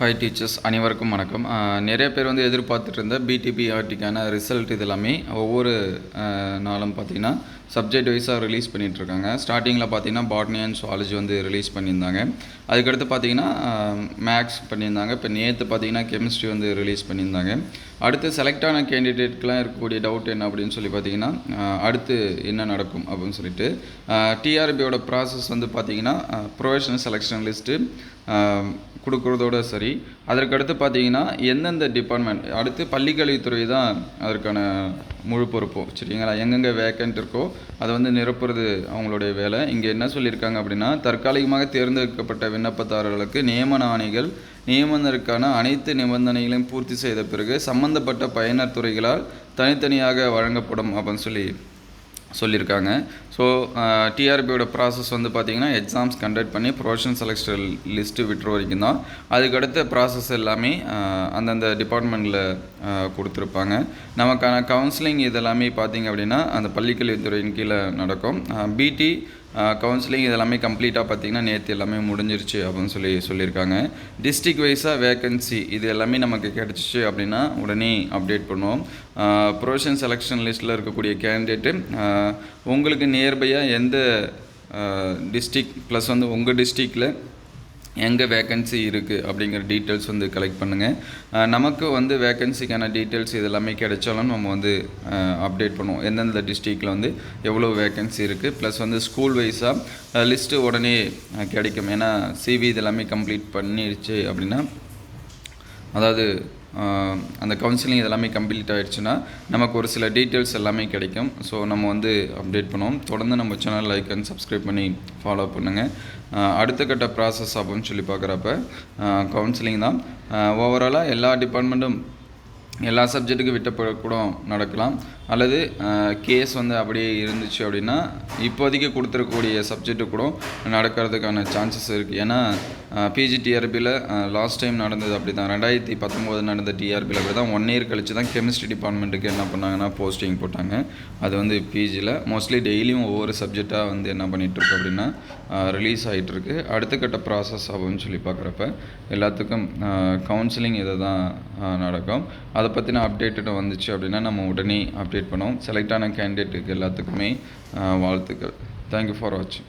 Hi teachers அனைவருக்கும் வணக்கம். நிறைய பேர் வந்து எதிர்பார்த்துட்டு இருந்த பிடிபி ஆர்டிக்கான ரிசல்ட் இது எல்லாமே ஒவ்வொரு நாளும் பார்த்தீங்கன்னா சப்ஜெக்ட் வைஸாக ரிலீஸ் பண்ணிகிட்ருக்காங்க ஸ்டார்டிங்கில் பார்த்தீங்கன்னா பாட்னி அண்ட் சுவாலஜி வந்து ரிலீஸ் பண்ணியிருந்தாங்க. அதுக்கடுத்து பார்த்தீங்கன்னா மேக்ஸ் பண்ணியிருந்தாங்க. இப்போ நேற்று பார்த்தீங்கன்னா கெமிஸ்ட்ரி வந்து ரிலீஸ் பண்ணியிருந்தாங்க. அடுத்து செலக்ட் ஆன கேண்டிடேட்க்கெலாம் இருக்கக்கூடிய டவுட் என்ன அப்படின்னு சொல்லி பார்த்தீங்கன்னா அடுத்து என்ன நடக்கும் அப்படின்னு சொல்லிட்டு டிஆர்பியோட ப்ராசஸ் வந்து பார்த்தீங்கன்னா ப்ரொஃபஷனல் செலெக்ஷன் லிஸ்ட்டு கொடுக்குறதோட சரி. அதற்கடுத்து பார்த்தீங்கன்னா எந்தெந்த டிபார்ட்மெண்ட் அடுத்து பள்ளிக்கல்வித்துறை தான் அதற்கான முழு பொறுப்பும். சரிங்களா? எங்கெங்கே வேக்கண்ட் இருக்கோ அதை வந்து நிரப்புறது அவங்களுடைய வேலை. இங்கே என்ன சொல்லியிருக்காங்க அப்படின்னா தற்காலிகமாக தேர்ந்தெடுக்கப்பட்ட விண்ணப்பதாரர்களுக்கு நியமன ஆணைகள் நியமனருக்கான அனைத்து நிபந்தனைகளையும் பூர்த்தி செய்த பிறகு சம்பந்தப்பட்ட பயனர் துறைகளால் தனித்தனியாக வழங்கப்படும் அப்படின்னு சொல்லி சொல்லியிருக்காங்க. ஸோ டிஆர்பியோட ப்ராசஸ் வந்து பார்த்திங்கன்னா எக்ஸாம்ஸ் கண்டக்ட் பண்ணி ப்ரொஃபஷனல் செலக்ஷன் லிஸ்ட்டு விட்டுற வரைக்கும் தான். அதுக்கடுத்த ப்ராசஸ் எல்லாமே அந்தந்த டிபார்ட்மெண்ட்டில் கொடுத்துருப்பாங்க. நமக்கான கவுன்சிலிங் இதெல்லாமே பார்த்திங்க அப்படின்னா அந்த பள்ளிக்கல்வித்துறையின் கீழே நடக்கும். பிடி கவுன்சிலிங் இதெல்லாமே கம்ப்ளீட்டாக பார்த்திங்கன்னா நேற்று எல்லாமே முடிஞ்சிருச்சு அப்படின்னு சொல்லி சொல்லியிருக்காங்க. டிஸ்ட்ரிக் வைஸாக வேக்கன்சி இது எல்லாமே நமக்கு கிடச்சிச்சு அப்படின்னா உடனே அப்டேட் பண்ணுவோம். ப்ரொஃபஷன் செலெக்ஷன் லிஸ்ட்டில் இருக்கக்கூடிய கேண்டிடேட்டு உங்களுக்கு நியர்பையாக எந்த டிஸ்ட்ரிக் ப்ளஸ் வந்து உங்கள் டிஸ்ட்ரிக்டில் எங்கே வேக்கன்சி இருக்குது அப்படிங்கிற டீட்டெயில்ஸ் வந்து கலெக்ட் பண்ணுங்கள் நமக்கு வந்து வேக்கன்சிக்கான டீட்டெயில்ஸ் இது எல்லாமே கிடைச்சாலும் நம்ம வந்து அப்டேட் பண்ணுவோம். எந்தெந்த டிஸ்ட்ரிக்டில் வந்து எவ்வளோ வேக்கன்சி இருக்குது ப்ளஸ் வந்து ஸ்கூல் வைஸாக லிஸ்ட்டு உடனே கிடைக்கும். ஏன்னா சிவி இது எல்லாமே கம்ப்ளீட் பண்ணிடுச்சு அப்படின்னா அதாவது அந்த கவுன்சிலிங் இதெல்லாமே கம்ப்ளீட் ஆகிடுச்சுன்னா நமக்கு ஒரு சில டீட்டெயில்ஸ் எல்லாமே கிடைக்கும். ஸோ நம்ம வந்து அப்டேட் பண்ணுவோம். தொடர்ந்து நம்ம சேனல் லைக் அண்ட் சப்ஸ்கிரைப் பண்ணி ஃபாலோ பண்ணுங்கள் அடுத்த கட்ட ப்ராசஸ் அப்படின்னு சொல்லி பார்க்குறப்ப கவுன்சிலிங் தான். ஓவராலாக எல்லா டிபார்ட்மெண்ட்டும் எல்லா சப்ஜெக்ட்டுக்கும் விட்ட கூட நடக்கலாம். அல்லது கேஸ் வந்து அப்படியே இருந்துச்சு அப்படின்னா இப்போதைக்கு கொடுத்துருக்கக்கூடிய சப்ஜெக்ட்டு கூட நடக்கிறதுக்கான சான்சஸ் இருக்குது ஏன்னா பிஜி டிஆர்பியில் லாஸ்ட் டைம் நடந்தது அப்படி தான் ரெண்டாயிரத்தி பத்தொம்போது நடந்த டிஆர்பியில் அப்படி தான் ஒன் இயர் கழிச்சு தான் கெமிஸ்ட்ரி டிபார்ட்மெண்ட்டுக்கு என்ன பண்ணாங்கன்னா போஸ்டிங் போட்டாங்க. அது வந்து பிஜியில் மோஸ்ட்லி டெய்லியும் ஒவ்வொரு சப்ஜெக்டாக வந்து என்ன பண்ணிகிட்ருக்கு அப்படின்னா ரிலீஸ் ஆகிட்டுருக்கு அடுத்த கட்ட ப்ராசஸ் ஆகும்னு சொல்லி பார்க்குறப்ப எல்லாத்துக்கும் கவுன்சிலிங் இதை தான் நடக்கும். அதை பற்றின அப்டேட்டட் வந்துச்சு அப்படின்னா நம்ம உடனே அப்டேட் பண்ணுவோம். செலக்ட் ஆன கேண்டிடேட்டுக்கு எல்லாத்துக்குமே வாழ்த்துக்கள். தேங்க்யூ ஃபார் வாட்சிங்